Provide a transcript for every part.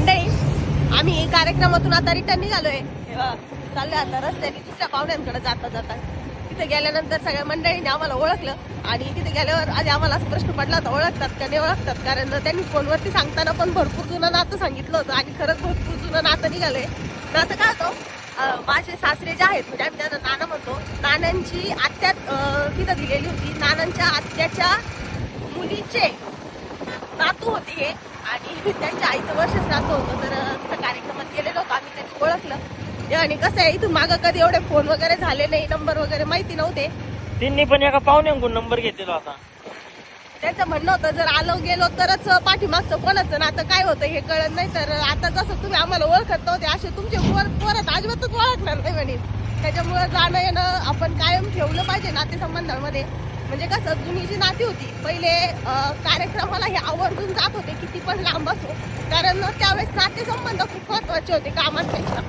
मंडळी आम्ही कार्यक्रमातून आता रिटर्न निघालोय. चाललोय आता रस्त्याने दुसऱ्या पाहुण्यांकडे जाता जाता. तिथे गेल्यानंतर सगळ्या मंडळीने आम्हाला ओळखलं आणि तिथे गेल्यावर आधी आम्हाला असा प्रश्न पडला होता ओळखतात का नाही ओळखतात? कारण त्यांनी फोनवरती सांगताना पण भरपूर जुनं नातं सांगितलं होतं आणि खरंच भरपूर जुनं नातं निघालंय. नातं काय होतं माझे सासरे जे आहेत म्हणजे आम्ही त्यांना नाना म्हणतो नानांची आत्यात तिथं दिलेली होती. नानांच्या आत्याच्या मुलीचे नातू होते हे. आणि त्यांच्या आईचं वर्षच नातू होतं तर तिथं कार्यक्रमात गेलेलो होतो आम्ही त्यांनी ओळखलं. आणि कसं आहे इथून मागं कधी एवढे फोन वगैरे झाले नाही नंबर वगैरे माहिती नव्हते. त्यांनी पण एका पाहुण्यांकडून नंबर घेतलेला होता. त्यांचं म्हणणं होतं जर आलो गेलो तरच पाठीमागचं कोणाचं आता काय होतं हे कळत नाही. तर आता जसं तुम्ही आम्हाला ओळखत नव्हते असे तुमचे परत अजिबातच ओळखणार नाही म्हणे. त्याच्यामुळं जाणं येणं आपण कायम ठेवलं पाहिजे नातेसंबंधांमध्ये. म्हणजे कसं जुनी जी नाती होती पहिले कार्यक्रमाला हे आवर्जून जात होते किती पण लांब असो. कारण त्यावेळेस नातेसंबंध खूप महत्त्वाचे होते कामांपेक्षा.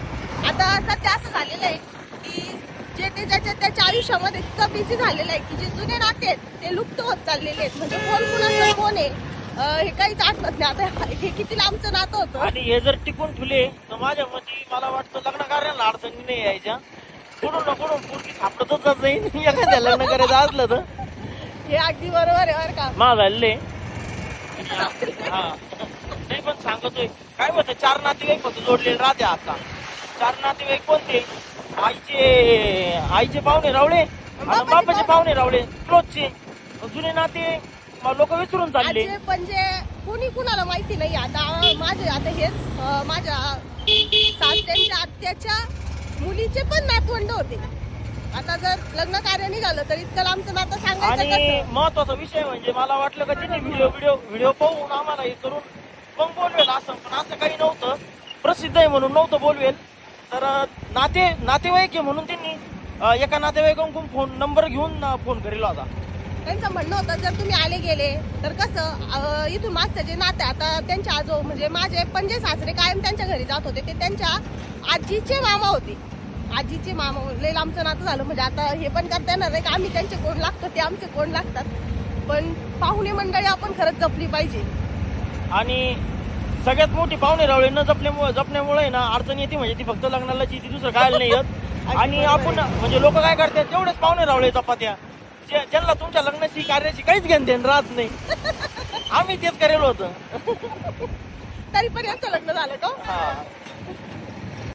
आता सध्या असं झालेलं आहे की जे ते ज्याच्या त्या आयुष्यामध्ये इतकं बिझी झालेलं आहे की जे जुने नाते आहेत ते लुप्त होत चाललेले आहेत. म्हणजे कोण कुणाचं कोण आहे अं, हे काहीच आठवत नाही. आता हे किती लांबचं नातं होतं. आणि हे जर टिकून ठेवले तर माझ्या मते मला वाटतं लग्न कार्याला अडचणी नाही यायच्या. कुठून ना कुठून पूर्वी सापडतच जाईल एखाद्या लग्न करायचं असलं तर. हे अगदी बरोबर आहे बरं का. मा झालेले हा. नाही पण सांगतोय. काय होतं चार नातेवाईक होते जोडलेले राहते आता. चार नातेवाईक कोणते? आईचे पाहुणे रावळे बापाचे पाहुणे. रावळे क्लोजचे जुने नाते लोक विसरून चालले. आजी म्हणजे कोणी कुणाला माहिती नाही. आता माझे आता हेच अं, माझ्या सासऱ्यांच्या आत्याच्या मुलीचे पण नातवंड होते. आता जर लग्न कार्य निघालं तर इतकं लांबचं नातं सांगायचं आणि कसं? महत्त्वाचा विषय म्हणजे मला वाटलं का त्यांनी व्हिडिओ व्हिडिओ व्हिडिओ पाहून आम्हाला हे करून मग बोलवेल असं. पण असं काही नव्हतं. प्रसिद्ध आहे म्हणून नव्हतं बोलवेल. तर अं, नाते नातेवाईक आहे म्हणून त्यांनी एका नातेवाईकांकडून फोन नंबर घेऊन फोन करेल होता त्यांचं म्हणणं होतं जर तुम्ही आले गेले तर कसं इथून मागचं जे नाते आता त्यांच्या आजो म्हणजे माझे पंजे सासरे कायम त्यांच्या घरी जात होते ते त्यांच्या आजीचे मामा होते. आजीचे मामा लय लांबचं नातं झालं म्हणजे आता हे पण करता येणार नाही का? आम्ही त्यांचे कोण लागतो ते आमचे कोण लागतात? पण पाहुणे मंडळी आपण खरंच जपली पाहिजे. आणि सगळ्यात मोठी पाहुणे रावळे न जपल्यामुळे जपण्यामुळे ना अडचण येते म्हणजे ती फक्त लग्नाला ती दुसरं काय नाही येत. आणि आपण म्हणजे लोक काय करतात तेवढेच पाहुणे रावळे चपात्या. जे- ज्यांना तुमच्या लग्नाची कार्याची काहीच घेण देण राहत नाही. आम्ही तेच करेल होतं. तरी पण यांचं लग्न झालं का? हा.